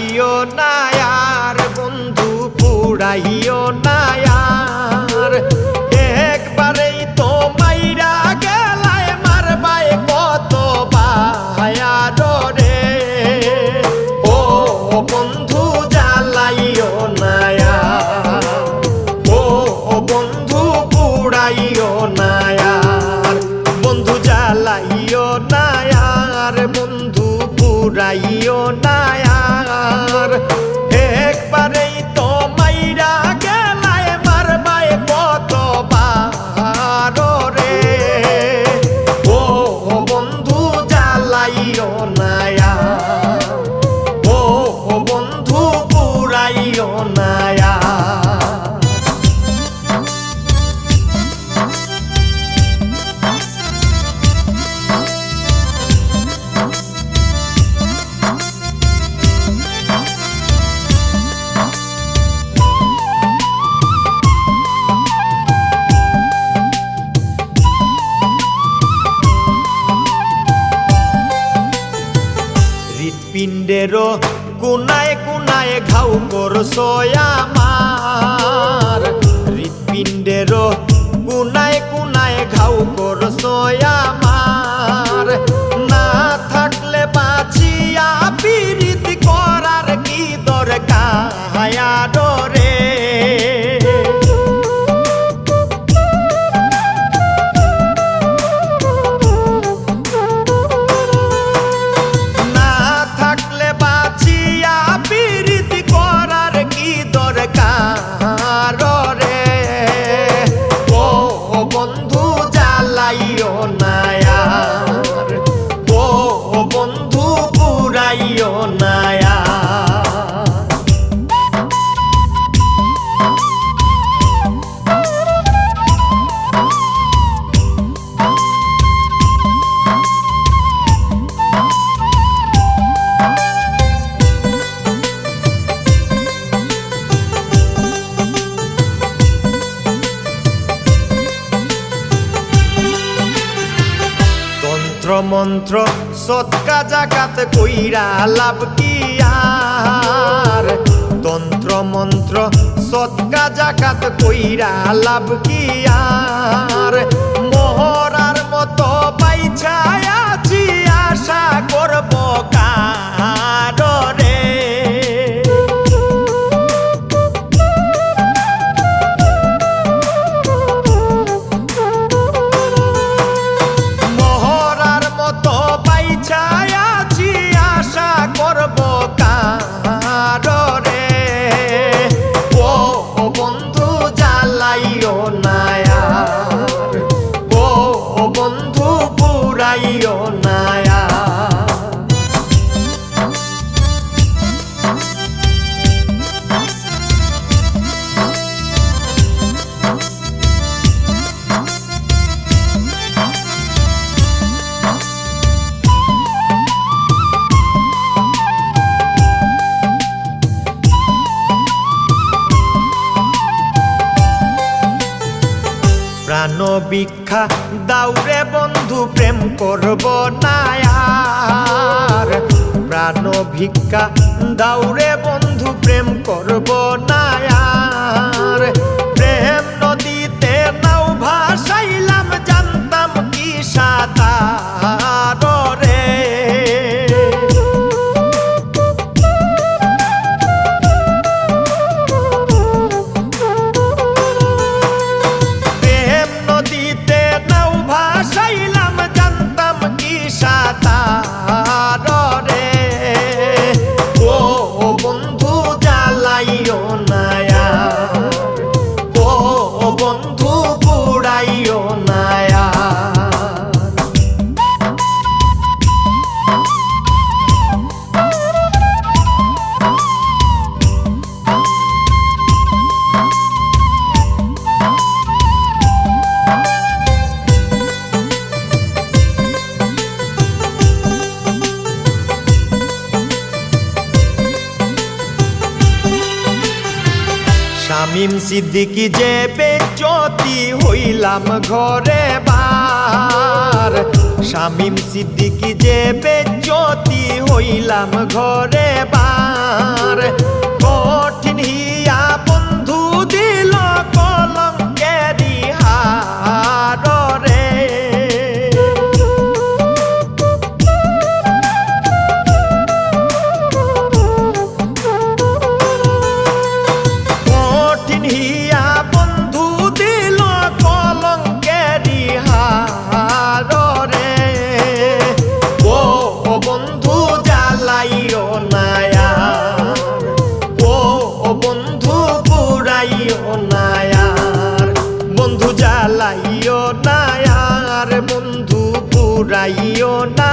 পুড়াইও নায়ার, বন্ধু পুড়াইও নায়ার। একবারেই তো মাইরা গেলায় মারবায় কত বায়ারো রে ও বন্ধু জ্বালাইও নায়া ও বন্ধু পুড়াইও নায়ার। বন্ধু জ্বালাইও নায়ার, বন্ধু পুরাইও নায়ার একবারেই তো হৃৎপিণ্ডেরও কোনায় কোনায় ঘাউ করছ আমার হৃৎপিণ্ডেরও কোনায় কোনায় ঘাউ করছ আমার তন্ত্র মন্ত্র সৎকা জাগাত কইরা লাভ কি আর? তন্ত্র মন্ত্র সৎকা জাগাত কইরা লাভ কি আর? ভিক্ষা দাউরে বন্ধু প্রেম করব নায়ার প্রাণ ভিক্ষা দাউরে বন্ধু প্রেম করব নায়ার প্রেম শামিম সিদ্দিকি যে বেচতি হইলাম ঘরে বার। শামিম সিদ্দিকি যে বেচতি হইলাম ঘরে বার। কঠিন হিয়া ফুরাইও না